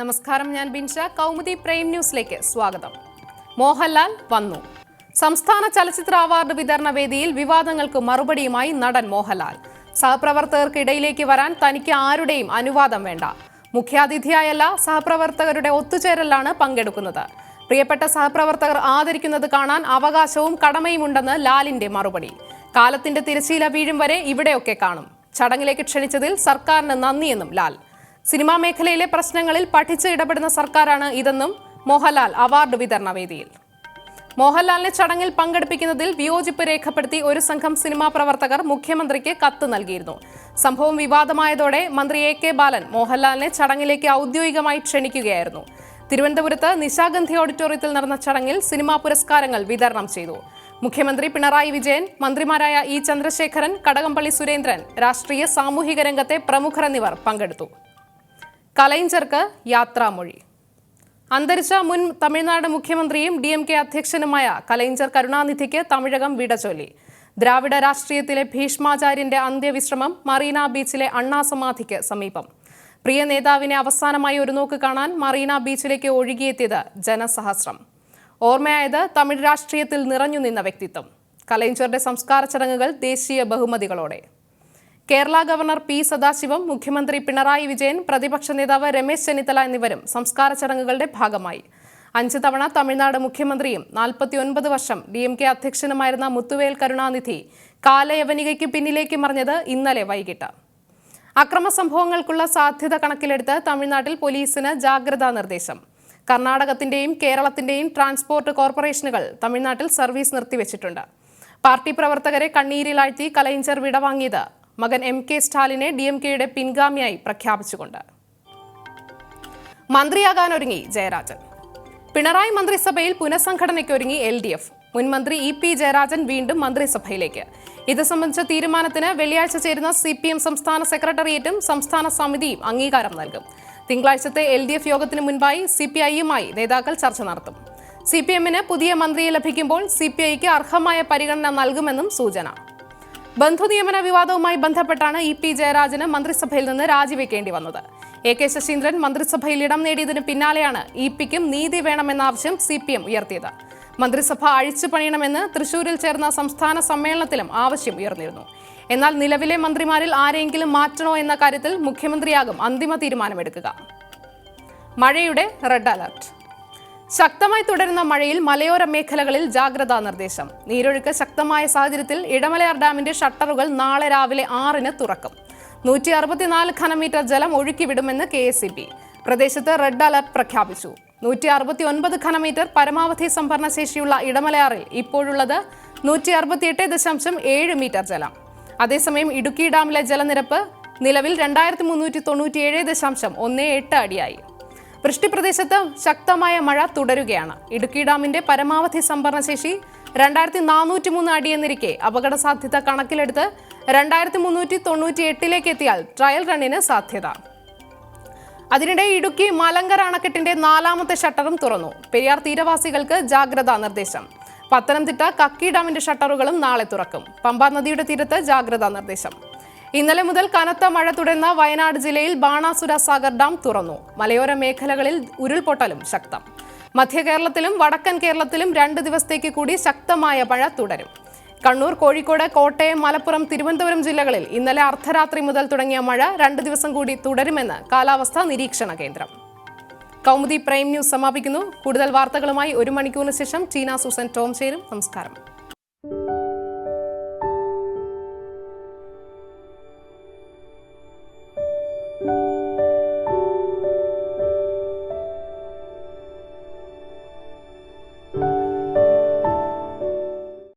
നമസ്കാരം ഞാൻ ബിൻഷ. കൗമുദി പ്രൈം ന്യൂസിലേക്ക് സ്വാഗതം. മോഹൻലാൽ വന്നു. സംസ്ഥാന ചലച്ചിത്ര അവാർഡ് വിതരണ വേദിയിൽ വിവാദങ്ങൾക്ക് മറുപടിയുമായി നടൻ മോഹൻലാൽ. സഹപ്രവർത്തകർക്കിടയിലേക്ക് വരാൻ തനിക്ക് ആരുടെയും അനുവാദം വേണ്ട. മുഖ്യാതിഥിയായല്ല സഹപ്രവർത്തകരുടെ ഒത്തുചേരലാണ് പങ്കെടുക്കുന്നത്. പ്രിയപ്പെട്ട സഹപ്രവർത്തകർ ആദരിക്കുന്നത് കാണാൻ അവകാശവും കടമയും കടമയുമുണ്ടെന്ന് ലാലിന്റെ മറുപടി. കാലത്തിന്റെ തിരശീല വീഴും വരെ ഇവിടെയൊക്കെ കാണും. ചടങ്ങിലേക്ക് ക്ഷണിച്ചതിൽ സർക്കാരിന് നന്ദിയെന്നും ലാൽ. സിനിമാ മേഖലയിലെ പ്രശ്നങ്ങളിൽ പഠിച്ച് ഇടപെടുന്ന സർക്കാരാണ് ഇതെന്നും മോഹൻലാൽ അവാർഡ് വിതരണ വേദിയിൽ. മോഹൻലാലിനെ ചടങ്ങിൽ പങ്കെടുപ്പിക്കുന്നതിൽ വിയോജിപ്പ് രേഖപ്പെടുത്തി ഒരു സംഘം സിനിമാ പ്രവർത്തകർ മുഖ്യമന്ത്രിക്ക് കത്ത് നൽകിയിരുന്നു. സംഭവം വിവാദമായതോടെ മന്ത്രി എ കെ ബാലൻ മോഹൻലാലിനെ ചടങ്ങിലേക്ക് ഔദ്യോഗികമായി ക്ഷണിക്കുകയായിരുന്നു. തിരുവനന്തപുരത്ത് നിശാഗന്ധി ഓഡിറ്റോറിയത്തിൽ നടന്ന ചടങ്ങിൽ സിനിമാ പുരസ്കാരങ്ങൾ വിതരണം ചെയ്തു. മുഖ്യമന്ത്രി പിണറായി വിജയൻ മന്ത്രിമാരായ ഇ ചന്ദ്രശേഖരൻ കടകംപള്ളി സുരേന്ദ്രൻ രാഷ്ട്രീയ സാമൂഹിക രംഗത്തെ പ്രമുഖർ എന്നിവർ പങ്കെടുത്തു. കലൈഞ്ചർക്ക് യാത്രാമൊഴി. അന്തരിച്ച മുൻ തമിഴ്നാട് മുഖ്യമന്ത്രിയും ഡി എം കെ അധ്യക്ഷനുമായ കലൈഞ്ചർ കരുണാനിധിക്ക് തമിഴകം വിടചൊല്ലി ദ്രാവിഡ രാഷ്ട്രീയത്തിലെ ഭീഷ്മാചാര്യന്റെ അന്ത്യവിശ്രമം മറീന ബീച്ചിലെ അണ്ണാസമാധിക്ക് സമീപം. പ്രിയ നേതാവിനെ അവസാനമായി ഒരു നോക്ക് കാണാൻ മറീന ബീച്ചിലേക്ക് ഒഴുകിയെത്തിയത് ജനസഹസ്രം. ഓർമ്മയായത് തമിഴ് രാഷ്ട്രീയത്തിൽ നിറഞ്ഞു നിന്ന വ്യക്തിത്വം. കലൈഞ്ചറുടെ സംസ്കാര ചടങ്ങുകൾ ദേശീയ ബഹുമതികളോടെ. കേരള ഗവർണർ പി സദാശിവം മുഖ്യമന്ത്രി പിണറായി വിജയൻ പ്രതിപക്ഷ നേതാവ് രമേശ് ചെന്നിത്തല എന്നിവരും സംസ്കാര ചടങ്ങുകളുടെ ഭാഗമായി. അഞ്ച് തവണ തമിഴ്നാട് മുഖ്യമന്ത്രിയും നാൽപ്പത്തിയൊൻപത് വർഷം ഡി എം കെ അധ്യക്ഷനുമായിരുന്ന മുത്തുവേൽ കരുണാനിധി കാലയവനികയ്ക്ക് പിന്നിലേക്ക് മറിഞ്ഞത് ഇന്നലെ വൈകിട്ട്. അക്രമ സംഭവങ്ങൾക്കുള്ള സാധ്യത കണക്കിലെടുത്ത് തമിഴ്നാട്ടിൽ പോലീസിന് ജാഗ്രതാ നിർദ്ദേശം. കർണാടകത്തിന്റെയും കേരളത്തിന്റെയും ട്രാൻസ്പോർട്ട് കോർപ്പറേഷനുകൾ തമിഴ്നാട്ടിൽ സർവീസ് നിർത്തിവച്ചിട്ടുണ്ട്. പാർട്ടി പ്രവർത്തകരെ കണ്ണീരിലാഴ്ത്തി കലൈഞ്ചർ വിടവാങ്ങിയത് മകൻ എം കെ സ്റ്റാലിനെ ഡി എം കെയുടെ പിൻഗാമിയായി പ്രഖ്യാപിച്ചുകൊണ്ട്. മന്ത്രിയാകാനൊരുങ്ങി ജയരാജൻ. പിണറായി മന്ത്രിസഭയിൽ പുനഃസംഘടനയ്ക്കൊരുങ്ങി എൽ ഡി എഫ്. മുൻമന്ത്രി ഇ പി ജയരാജൻ വീണ്ടും മന്ത്രിസഭയിലേക്ക്. ഇത് സംബന്ധിച്ച തീരുമാനത്തിന് വെള്ളിയാഴ്ച ചേരുന്ന സി പി എം സംസ്ഥാന സെക്രട്ടേറിയറ്റും സംസ്ഥാന സമിതിയും അംഗീകാരം നൽകും. തിങ്കളാഴ്ചത്തെ എൽ ഡി എഫ് യോഗത്തിന് മുൻപായി സി പി ഐയുമായി നേതാക്കൾ ചർച്ച നടത്തും. സി പി എമ്മിന് പുതിയ മന്ത്രിയെ ലഭിക്കുമ്പോൾ സി പി ഐക്ക് അർഹമായ പരിഗണന നൽകുമെന്നും സൂചന. ബന്ധുനിയമന വിവാദവുമായി ബന്ധപ്പെട്ടാണ് ഇ പി ജയരാജന് മന്ത്രിസഭയിൽ നിന്ന് രാജിവെക്കേണ്ടി വന്നത്. എ കെ ശശീന്ദ്രൻ മന്ത്രിസഭയിൽ ഇടം നേടിയതിന് പിന്നാലെയാണ് ഇ പിക്കും നീതി വേണമെന്ന ആവശ്യം സി പി എം ഉയർത്തിയത്. മന്ത്രിസഭ അഴിച്ചു പണിയണമെന്ന് തൃശൂരിൽ ചേർന്ന സംസ്ഥാന സമ്മേളനത്തിലും ആവശ്യം ഉയർന്നിരുന്നു. എന്നാൽ നിലവിലെ മന്ത്രിമാരിൽ ആരെങ്കിലും മാറ്റണോ എന്ന കാര്യത്തിൽ മുഖ്യമന്ത്രിയാകും അന്തിമ തീരുമാനമെടുക്കുക. മഴയുടെ റെഡ് അലർട്ട്. ശക്തമായി തുടരുന്ന മഴയിൽ മലയോര മേഖലകളിൽ ജാഗ്രതാ നിർദ്ദേശം. നീരൊഴുക്ക് ശക്തമായ സാഹചര്യത്തിൽ ഇടമലയാർ ഡാമിന്റെ ഷട്ടറുകൾ നാളെ രാവിലെ ആറിന് തുറക്കും. നൂറ്റി അറുപത്തിനാല് ഘനമീറ്റർ ജലം ഒഴുക്കിവിടുമെന്ന് കെ എസ് സി ബി പ്രദേശത്ത് റെഡ് അലർട്ട് പ്രഖ്യാപിച്ചു. നൂറ്റി അറുപത്തി ഒൻപത് ഘനമീറ്റർ പരമാവധി സംഭരണ ശേഷിയുള്ള ഇടമലയാറിൽ ഇപ്പോഴുള്ളത് നൂറ്റി അറുപത്തിയെട്ട് ദശാംശം ഏഴ് മീറ്റർ ജലം. അതേസമയം ഇടുക്കി ഡാമിലെ ജലനിരപ്പ് നിലവിൽ രണ്ടായിരത്തി മുന്നൂറ്റി തൊണ്ണൂറ്റിയേഴ് ദശാംശം ഒന്ന് എട്ട് അടിയായി. വൃഷ്ടിപ്രദേശത്ത് ശക്തമായ മഴ തുടരുകയാണ്. ഇടുക്കി ഡാമിന്റെ പരമാവധി സംഭരണശേഷി രണ്ടായിരത്തി നാനൂറ്റി മൂന്ന് അടിയെന്നിരിക്കെ അപകട സാധ്യത കണക്കിലെടുത്ത് രണ്ടായിരത്തി മുന്നൂറ്റി തൊണ്ണൂറ്റി എട്ടിലേക്ക് എത്തിയാൽ ട്രയൽ റണ്ണിന് സാധ്യത. അതിനിടെ ഇടുക്കി മലങ്കര അണക്കെട്ടിന്റെ നാലാമത്തെ ഷട്ടറും തുറന്നു. പെരിയാർ തീരവാസികൾക്ക് ജാഗ്രതാ നിർദ്ദേശം. പത്തനംതിട്ട കക്കി ഡാമിന്റെ ഷട്ടറുകളും നാളെ തുറക്കും. പമ്പാ നദിയുടെ തീരത്ത് ജാഗ്രതാ നിർദ്ദേശം. ഇന്നലെ മുതൽ കനത്ത മഴ തുടർന്ന വയനാട് ജില്ലയിൽ ബാണാസുര സാഗർ ഡാം തുറന്നു. മലയോര മേഖലകളിൽ ഉരുൾപൊട്ടലും ശക്തം. മധ്യ കേരളത്തിലും വടക്കൻ കേരളത്തിലും രണ്ട് ദിവസത്തേക്ക് കൂടി ശക്തമായ മഴ തുടരും. കണ്ണൂർ കോഴിക്കോട് കോട്ടയം മലപ്പുറം തിരുവനന്തപുരം ജില്ലകളിൽ ഇന്നലെ അർദ്ധരാത്രി മുതൽ തുടങ്ങിയ മഴ രണ്ട് ദിവസം കൂടി തുടരുമെന്ന് കാലാവസ്ഥാ നിരീക്ഷണ കേന്ദ്രം. കൗമുദി പ്രൈം ന്യൂസ് സമാപിക്കുന്നു. കൂടുതൽ വാർത്തകളുമായി ഒരു മണിക്കൂറിന് ശേഷം ചീന സൂസൻ ടോം ചേരും. നമസ്കാരം.